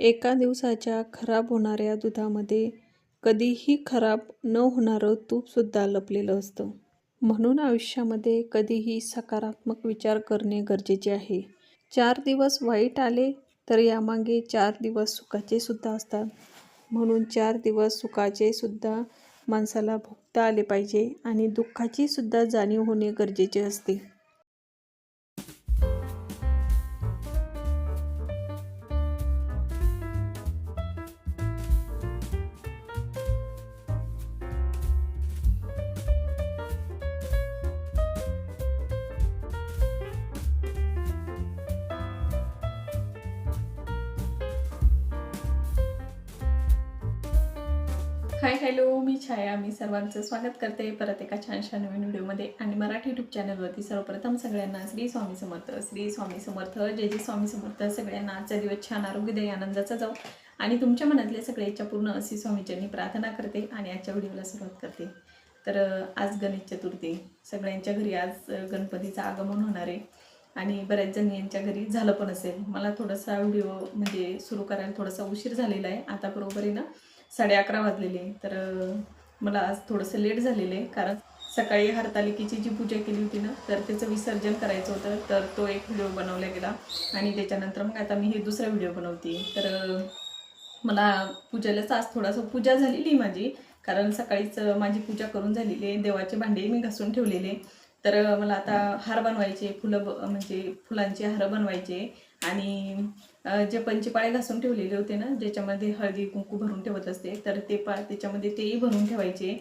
एका दिवसाच्या खराब होणाऱ्या दुधामध्ये कधीही खराब न होणारं तूपसुद्धा लपलेलं असतं. म्हणून आयुष्यामध्ये कधीही सकारात्मक विचार करणे गरजेचे आहे. चार दिवस वाईट आले तर यामागे चार दिवस सुखाचे सुद्धा असतात. म्हणून चार दिवस सुखाचे सुद्धा माणसाला भोगता आले पाहिजे आणि दुःखाची सुद्धा जाणीव होणे गरजेचे असते. हाय हॅलो मी छाया. मी सर्वांचं स्वागत करते. परत एका छानशा नवीन व्हिडिओमध्ये आणि मराठी यूट्यूब चॅनलवरती सर्वप्रथम सगळ्यांना श्री स्वामी समर्थ. श्री स्वामी समर्थ. जय जय स्वामी समर्थ. सगळ्यांना आजचा दिवस छान आरोग्यदायी आनंदाचा जाऊ आणि तुमच्या मनातल्या सगळ्या इच्छा पूर्ण अशी स्वामीच्यांनी प्रार्थना करते आणि आजच्या व्हिडिओला सुरुवात करते. तर आज गणेश चतुर्थी. सगळ्यांच्या घरी आज गणपतीचं आगमन होणार आहे. आणि बऱ्याच जणी यांच्या घरी झालं पण असेल. मला थोडासा व्हिडिओ म्हणजे सुरू करायला थोडासा उशीर झालेला आहे. आता बरोबर आहे ना? साडे अकरा वाजलेले. तर मला आज थोडंसं लेट झालेलं आहे कारण सकाळी हरतालिकेची जी पूजा केली होती ना तर त्याचं विसर्जन करायचं होतं. तर तो एक व्हिडिओ बनवला गेला. आणि त्याच्यानंतर मग आता मी हे दुसरा व्हिडिओ बनवते. तर मला पूजेलाच आज थोडासा पूजा झालेली माझी कारण सकाळीच माझी पूजा करून झालेली आहे. देवाचे भांडे मी घासून ठेवलेले. तर मला आता हार बनवायचे फुलं ब- म्हणजे फुलांचे हार बनवायचे. आणि जे पंचपाळे घासून ठेवलेले होते ना ज्याच्यामध्ये हळदी कुंकू भरून ठेवत असते तर ते पा त्याच्यामध्ये तेही भरून ठेवायचे.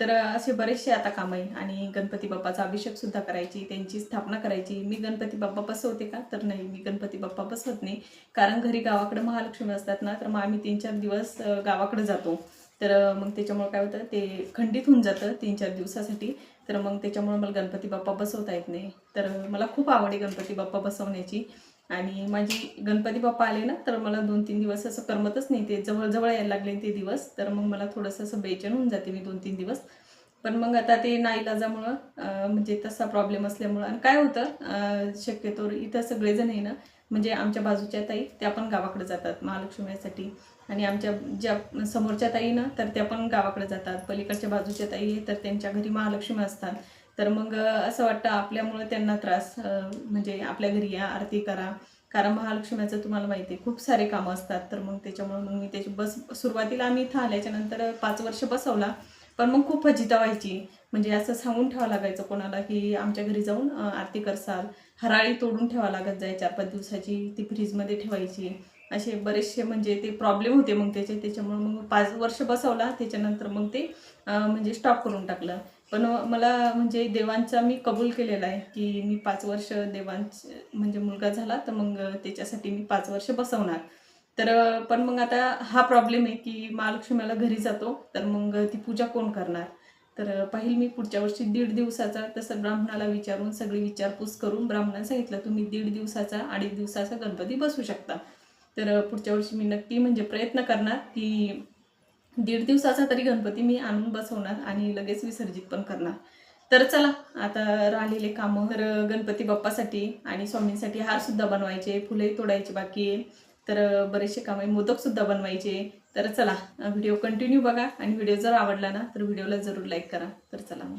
तर असे बरेचसे आता काम आहे. आणि गणपती बाप्पाचा अभिषेक सुद्धा करायची त्यांची स्थापना करायची. मी गणपती बाप्पा बसवते का? तर नाही मी गणपती बाप्पा बसवत नाही. कारण घरी गावाकडे महालक्ष्मी असतात ना तर मग आम्ही तीन चार दिवस गावाकडे जातो. तर मग त्याच्यामुळे काय होतं ते खंडित होऊन जातं तीन चार दिवसासाठी. तर मग त्याच्यामुळे मला गणपती बाप्पा बसवता येत नाही. तर मला खूप आवड आहे गणपती बाप्पा बसवण्याची. आणि माझी गणपती बाप्पा आले ना तर मला दोन तीन दिवस असं करमतच नाही. ते जवळजवळ यायला लागले ते दिवस. तर मग मला थोडंसं असं बेचैन होऊन जाते मी दोन तीन दिवस. पण मग आता ते नाईलाजामुळं म्हणजे तसा प्रॉब्लेम असल्यामुळं. आणि काय होतं शक्यतो इथं सगळेजण आहे ना म्हणजे आमच्या बाजूच्या ताई त्या पण गावाकडे जातात महालक्ष्मीसाठी आणि आमच्या ज्या समोरच्या ताई ना तर त्या पण गावाकडे जातात. पलीकडच्या बाजूच्या ताई तर त्यांच्या घरी महालक्ष्मी असतात. तर मग असं वाटतं आपल्यामुळं त्यांना त्रास म्हणजे आपल्या घरी या आरती करा. कारण महालक्ष्मीचं तुम्हाला माहिती आहे खूप सारे कामं असतात. तर मग त्याच्यामुळे मग मी त्याची बस सुरुवातीला आम्ही इथं आल्याच्यानंतर पाच वर्ष बसवला. पण मग खूप फजिता व्हायची. म्हणजे असं सांगून ठेवावं लागायचं कोणाला की आमच्या घरी जाऊन आरती करसाल. हराळी तोडून ठेवावं लागत जाय चार पाच दिवसाची. ती फ्रीजमध्ये ठेवायची. असे बरेचसे म्हणजे ते प्रॉब्लेम होते मग त्याचे. त्याच्यामुळे मग पाच वर्ष बसवला. त्याच्यानंतर मग ते म्हणजे स्टॉप करून टाकलं. पण मला म्हणजे देवांचा मी कबूल केलेला आहे की मी पाच वर्ष देवांच म्हणजे मुलगा झाला तर मग त्याच्यासाठी मी पाच वर्ष बसवणार. तर पण मग आता हा प्रॉब्लेम आहे की महालक्ष्मीला घरी जातो तर मग ती पूजा कोण करणार? तर पाहिल मी पुढच्या वर्षी दीड दिवसाचा तसं ब्राह्मणाला विचारून सगळी विचारपूस करून ब्राह्मणाने सांगितलं तुम्ही दीड दिवसाचा अडीच दिवसाचा गणपती बसू शकता. तर पुढच्या वर्षी मी नक्की म्हणजे प्रयत्न करणार की दीड दिवसाचा तरी गणपती मी आणून बसवणार आणि लगेच विसर्जित पण करणार. तर चला आता राहिलेले कामं हर गणपती बाप्पासाठी आणि स्वामींसाठी हारसुद्धा बनवायचे फुले तोडायचे बाकी आहे. तर बरेचसे काम आहे मोदक सुद्धा बनवायचे. तर चला व्हिडिओ कंटिन्यू बघा आणि व्हिडिओ जर आवडला ना तर व्हिडिओला जरूर लाईक करा. तर चला मग.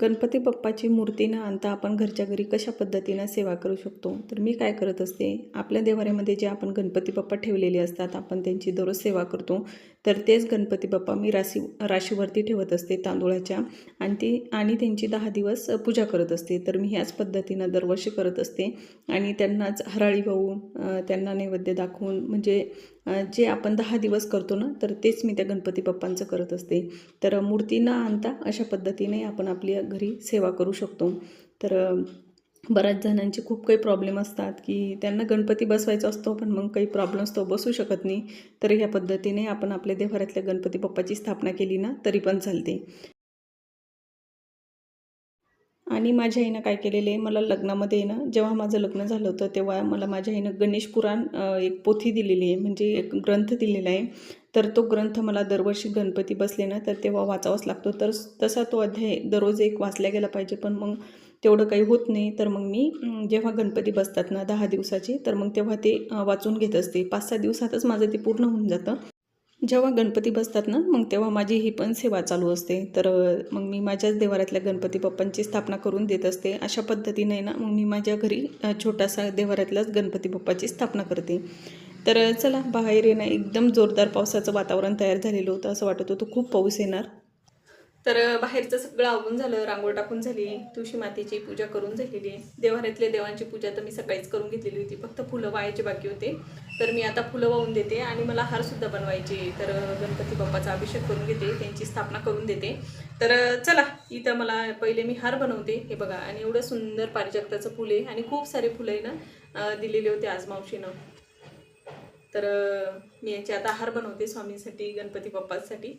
गणपती बाप्पाची मूर्ती न आणता आपण घरच्या घरी कशा पद्धतीनं सेवा करू शकतो? तर मी काय करत असते आपल्या देवाऱ्यामध्ये जे आपण गणपती बाप्पा ठेवलेले असतात आपण त्यांची दररोज सेवा करतो. तर तेच गणपती बाप्पा मी राशी राशीवरती ठेवत असते तांदूळाच्या. आणि ती आणि त्यांची दहा दिवस पूजा करत असते. तर मी ह्याच पद्धतीनं दरवर्षी करत असते. आणि त्यांनाच हराळी वाहून त्यांना नैवेद्य दाखवून म्हणजे जे आपण दहा दिवस करतो ना तर तेच मी त्या गणपती बाप्पांचं करत असते. तर मूर्ती न आणता अशा पद्धतीने आपण आपल्या घरी सेवा करू शकतो. तर बऱ्याच जणांचे खूप काही प्रॉब्लेम असतात की त्यांना गणपती बसवायचा असतो पण मग काही प्रॉब्लेम असतो बसू शकत नाही. तर ह्या पद्धतीने आपण आपल्या देवाऱ्यातल्या गणपती बाप्पाची स्थापना केली ना तरी पण चालते. आणि माझ्या आईनं काय केलेलं आहे मला लग्नामध्ये ना जेव्हा माझं लग्न झालं होतं तेव्हा मला माझ्या आईनं गणेश पुराण एक पोथी दिलेली आहे म्हणजे एक ग्रंथ दिलेला आहे. तर तो ग्रंथ मला दरवर्षी गणपती बसले ना तर तेव्हा वाचावाच लागतो. तर तसा तो अध्याय दररोज एक वाचला गेला पाहिजे पण मग तेवढं काही होत नाही. तर मग मी जेव्हा गणपती बसतात ना दहा दिवसाचे तर मग तेव्हा ते वाचून घेत असते. पाच सहा दिवसातच माझं ते पूर्ण होऊन जातं. जेव्हा गणपती बसतात ना मग तेव्हा माझी ही पण सेवा चालू असते. तर मग मी माझ्याच देवाऱ्यातल्या गणपती बाप्पांची स्थापना करून देत असते. अशा पद्धतीने ना मग मी माझ्या घरी छोटासा देवारातल्याच गणपती बाप्पाची स्थापना करते. तर चला बाहेर येणं एकदम जोरदार पावसाचं वातावरण तयार झालेलं होतं. असं वाटत होतं खूप पाऊस येणार. तर बाहेरचं सगळं आवरून झालं रांगोळ टाकून झाली तुळशी मातेची पूजा करून झालेली. आहे देवाऱ्यातल्या देवांची पूजा तर मी सकाळीच करून घेतलेली होती फक्त फुलं वाहायचे बाकी होते. तर मी आता फुलं वाहून देते आणि मला हारसुद्धा बनवायचे तर गणपती बाप्पाचा अभिषेक करून घेते त्यांची स्थापना करून देते. तर चला इथं मला पहिले मी हार बनवते हे बघा. आणि एवढं सुंदर पारिजातकाचं फुल आहे आणि खूप सारे फुलं आहे ना दिलेले होते आज मावशीनं. तर मी याचे आता हार बनवते स्वामींसाठी गणपती बाप्पासाठी.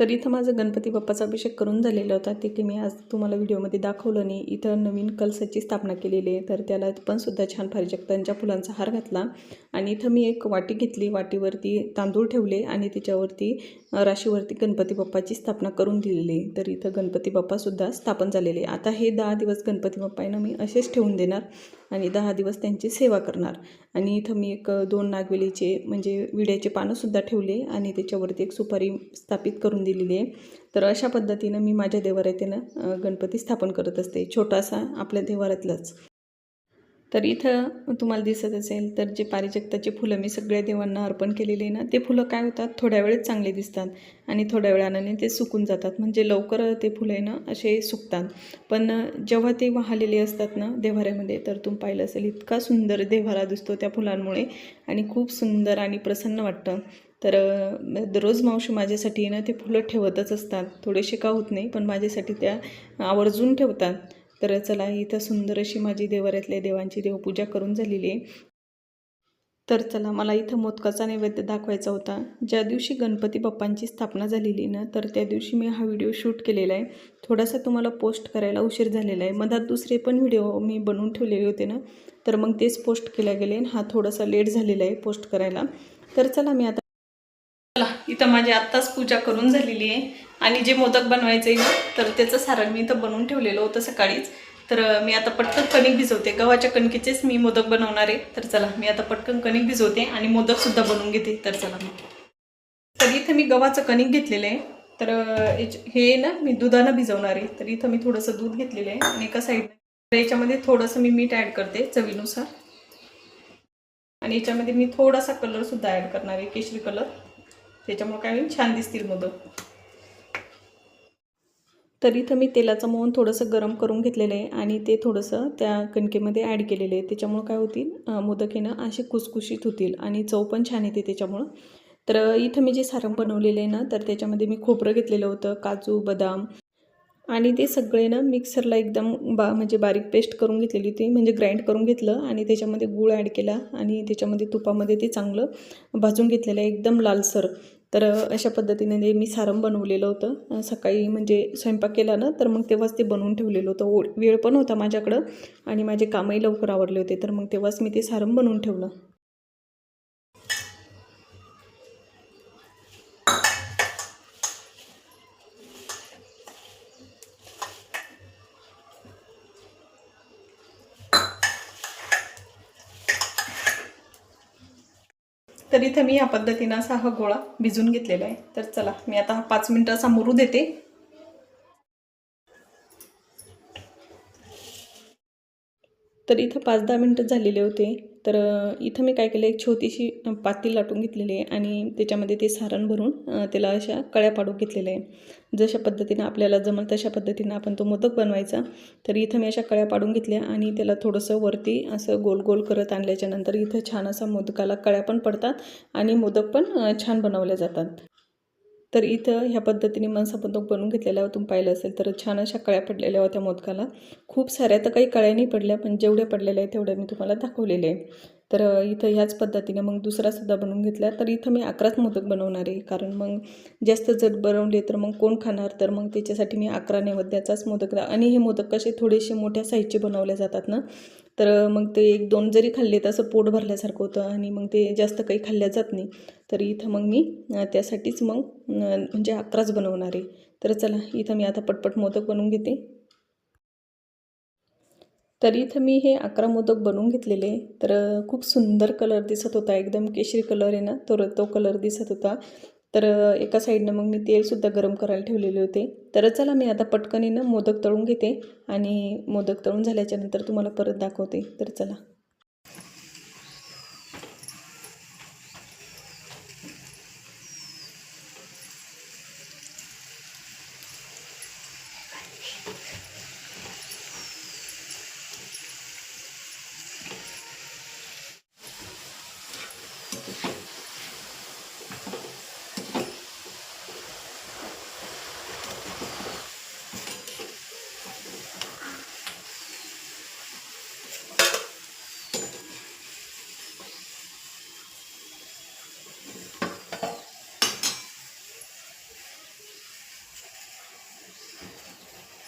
तर इथं माझं गणपती बाप्पाचा अभिषेक करून झालेला होता. ते की मी आज तुम्हाला व्हिडिओमध्ये दाखवलं नाही. इथं नवीन कलसाची स्थापना केलेली आहे. तर त्याला पण सुद्धा छान पारिजातकांच्या फुलांचा हार घातला. आणि इथं मी एक वाटी घेतली. वाटीवरती तांदूळ ठेवले आणि त्याच्यावरती राशीवरती गणपती बाप्पाची स्थापना करून दिलेली तर इथं गणपती बाप्पासुद्धा स्थापन झालेले आता हे दहा दिवस गणपती बाप्पांना मी असेच ठेवून देणार आणि दहा दिवस त्यांची सेवा करणार. आणि इथं मी एक दोन नागवेलीचे म्हणजे विड्याचे पानंसुद्धा ठेवले आणि त्याच्यावरती एक सुपारी स्थापित करून दिलेली आहे. तर अशा पद्धतीनं मी माझ्या देवारातीनं गणपती स्थापन करत असते. छोटासा आपल्या देवारातलाच तर इथं तुम्हाला दिसत असेल तर जे पारिजक्ताचे फुलं मी सगळ्या देवांना अर्पण केलेली आहे ना ते फुलं काय होतात? थोड्या वेळेत चांगले दिसतात आणि थोड्या वेळाने ते सुकून जातात. म्हणजे लवकर ते फुलं आहे ना असे सुकतात. पण जेव्हा ते वाहलेले असतात ना देवाऱ्यामध्ये तर तुम्ही पाहिलं असेल इतका सुंदर देव्हारा दिसतो त्या फुलांमुळे आणि खूप सुंदर आणि प्रसन्न वाटतं. तर दररोज मावशी माझ्यासाठी ना ते फुलं ठेवतच असतात. थोडेसे का होत नाही पण माझ्यासाठी त्या आवर्जून ठेवतात. तर चला इथं सुंदर अशी माझी देवाऱ्यातल्या देवांची देवपूजा करून झालेली आहे. तर चला मला इथं मोदकाचा नैवेद्य दाखवायचा होता. ज्या दिवशी गणपती बाप्पांची स्थापना झालेली ना तर त्या दिवशी मी हा व्हिडिओ शूट केलेला आहे. थोडासा तुम्हाला पोस्ट करायला उशीर झालेला आहे. मधात दुसरे पण व्हिडिओ मी बनवून ठेवलेले होते ना तर मग तेच पोस्ट केल्या गेले हा थोडासा लेट झालेला आहे पोस्ट करायला. तर चला मी आता इथं माझी आत्ताच पूजा करून झालेली आहे. आणि जे मोदक बनवायचे तर त्याचं सारण मी इथं बनवून ठेवलेलं होतं सकाळीच. तर मी आता पटकन कणिक भिजवते. गव्हाच्या कणकेचेच मी मोदक बनवणार आहे. तर चला मी आता पटकन कणिक भिजवते आणि मोदकसुद्धा बनवून घेते. तर चला मग. तर इथं मी गव्हाचं कणिक घेतलेलं आहे. तर हे ना मी दुधानं भिजवणार आहे. तर इथं मी थोडंसं दूध घेतलेलं आहे. आणि एका साईड याच्यामध्ये थोडंसं मी मीठ ॲड करते चवीनुसार. आणि याच्यामध्ये मी थोडासा कलरसुद्धा ॲड करणार आहे. केशरी कलर त्याच्यामुळे काय होईल? छान दिसतील मोदक तर इथं मी तेलाचं मोहन थोडंसं गरम करून घेतलेलं आहे आणि ते थोडंसं त्या कणकेमध्ये ॲड केलेलं आहे. त्याच्यामुळं काय होतील? मोदक येणं ना असे कुसकुशीत होतील आणि चव पण छान येते त्याच्यामुळं. तर इथं मी जे सारण बनवलेलं आहे ना तर त्याच्यामध्ये मी खोबरं घेतलेलं होतं काजू बदाम आणि ते सगळे ना मिक्सरला एकदम बा म्हणजे बारीक पेस्ट करून घेतलेली होती म्हणजे ग्राइंड करून घेतलं आणि त्याच्यामध्ये गूळ ॲड केला आणि त्याच्यामध्ये तुपामध्ये ते चांगलं भाजून घेतलेलं आहे एकदम लालसर. तर अशा पद्धतीने ते मी सारं बनवलेलं होतं. सकाळी म्हणजे स्वयंपाक केला ना तर मग तेव्हाच ते बनवून ठेवलेलं होतं. ओ वेळ पण होता माझ्याकडं आणि माझे कामही लवकर आवडले होते तर मग तेव्हाच मी ते सारण बनवून ठेवलं. तर इथे मी या पद्धतीनं असा हा गोळा भिजून घेतलेला आहे. तर चला मी आता हा पाच मिनटं असा मुरू देते. तर इथं पाच दहा मिनटं झालेले होते. तर इथं मी काय केलं एक छोटीशी पातील पाती लाटून घेतलेली आहे आणि त्याच्यामध्ये ते सारण भरून त्याला अशा कळ्या पाडून घेतलेल्या आहे. जशा पद्धतीनं आपल्याला जमल तशा पद्धतीनं आपण तो मोदक बनवायचा. तर इथं मी अशा कळ्या पाडून घेतल्या आणि त्याला थोडंसं वरती असं गोल गोल करत आणल्याच्या नंतर इथं छान असा मोदकाला कळ्या पण पडतात आणि मोदक पण छान बनवल्या जातात. तर इथं ह्या पद्धतीने माणसा मोदक बनवून घेतलेल्या तुम्ही पाहिलं असेल तर छान अशा कळ्या पडलेल्या होत्या मोदकाला. खूप साऱ्या तर काही कळ्या नाही पडल्या पण जेवढ्या पडलेल्या आहेत तेवढ्या मी तुम्हाला दाखवलेले आहे. तर इथं ह्याच पद्धतीने मग दुसरासुद्धा बनवून घेतला. तर इथं मी अकराच मोदक बनवणार आहे कारण मग जास्त जर बनवले तर मग कोण खाणार? तर मग त्याच्यासाठी मी अकरा नैवेद्याचाच मोदक आणि हे मोदक कसे थोडेसे मोठ्या साईजचे बनवले जातात ना तर मग ते एक दोन जरी खाल्ले तर असं पोट भरल्यासारखं होतं आणि मग ते जास्त काही खाल्ल्या जात नाही तर इथं मग मी त्यासाठीच मग म्हणजे अकराच बनवणार आहे. तर चला इथं मी आता पटपट मोदक बनवून घेते. तर इथं मी हे अकरा मोदक बनवून घेतलेले तर खूप सुंदर कलर दिसत होता. एकदम केशरी कलर आहे ना तो तो कलर दिसत होता. तर एका साईडनं मग मी तेलसुद्धा गरम करायला ठेवलेले होते. तर चला मी आता पटकनीनं मोदक तळून घेते आणि मोदक तळून झाल्याच्यानंतर तुम्हाला परत दाखवते. तर चला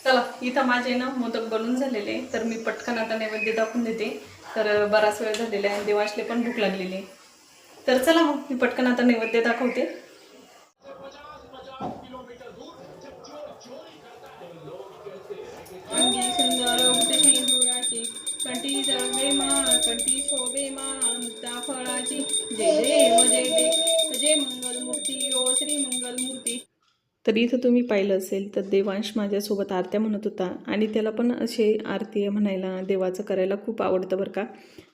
चला इथं माझे ना मोदक बनून झालेले. तर मी पटकन आता नैवेद्य दाखवून देते. तर बराच वेळ झालेला आहे आणि देवाशले पण भूक लागलेली आहे. तर चला मग मी पटकन आता नैवेद्य दाखवते. उगते कंठी जळवे मा कंठी शोभे मा मुक्ता फळाची. जय देव जय देव जय मंगलमूर्ती ओ श्री मंगलमूर्ती. तर इथं तुम्ही पाहिलं असेल तर देवांश माझ्यासोबत आरत्या म्हणत होता. आणि त्याला पण असे आरती म्हणायला देवाचं करायला खूप आवडतं बरं का.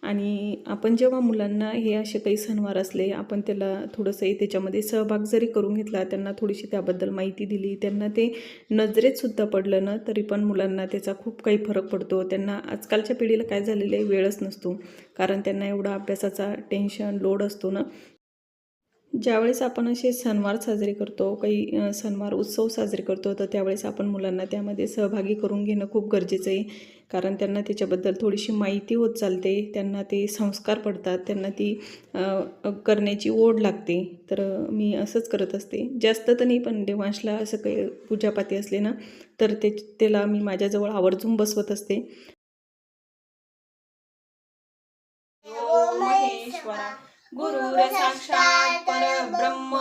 आणि आपण जेव्हा मुलांना हे असे काही सणवार असले आपण त्याला थोडंसं त्याच्यामध्ये सहभाग जरी करून घेतला त्यांना थोडीशी त्याबद्दल माहिती दिली त्यांना ते नजरेतसुद्धा पडलं ना तरी पण मुलांना त्याचा खूप काही फरक पडतो. त्यांना आजकालच्या पिढीला काय झालेलं आहे वेळच नसतो. कारण त्यांना एवढा अभ्यासाचा टेन्शन लोड असतो ना. ज्यावेळेस आपण असे सणवार साजरे करतो काही सणवार उत्सव साजरे करतो तर त्यावेळेस आपण मुलांना त्यामध्ये सहभागी करून घेणं खूप गरजेचं आहे. कारण त्यांना त्याच्याबद्दल थोडीशी माहिती होत चालते त्यांना ते संस्कार पडतात त्यांना ती करण्याची ओढ लागते. तर मी असंच करत असते. जास्त तर नाही पण देवांशला असं काही पूजापाती असले ना तर ते त्याला मी माझ्याजवळ आवर्जून बसवत असते. गुरुर साक्षात परब्रह्म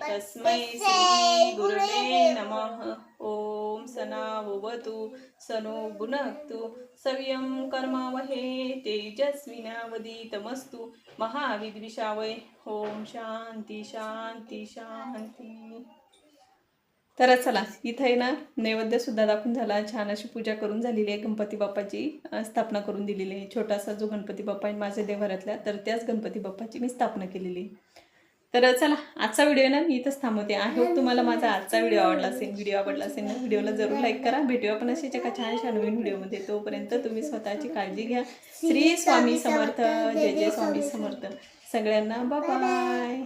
तस्मै श्री गुरुवे नमः। ॐ सनावतु सनो गुणक्तु सव्यं कर्मावहे तेजस्विनावदीतमस्तु महाविद्विषावै ॐ शान्ति शान्ति शान्ति। तर चला इथं आहे ना नैवेद्यसुद्धा दाखवून झाला. छान अशी पूजा करून झालेली आहे गणपती बाप्पाची स्थापना करून दिलेली आहे. छोटासा जो गणपती बाप्पा आहे माझ्या देवघरातल्या तर त्याच गणपती बाप्पाची मी स्थापना केलेली आहे. तर चला आजचा व्हिडिओ ना मी इथंच थांबवते. आहे तुम्हाला माझा आजचा व्हिडिओ आवडला असेल व्हिडिओ आवडला असेल ना व्हिडिओला जरूर लाईक करा. भेटूया आपण अशीच एका छानशा नवीन व्हिडिओमध्ये. तोपर्यंत तुम्ही स्वतःची काळजी घ्या. श्री स्वामी समर्थ. जय जय स्वामी समर्थ. सगळ्यांना बाय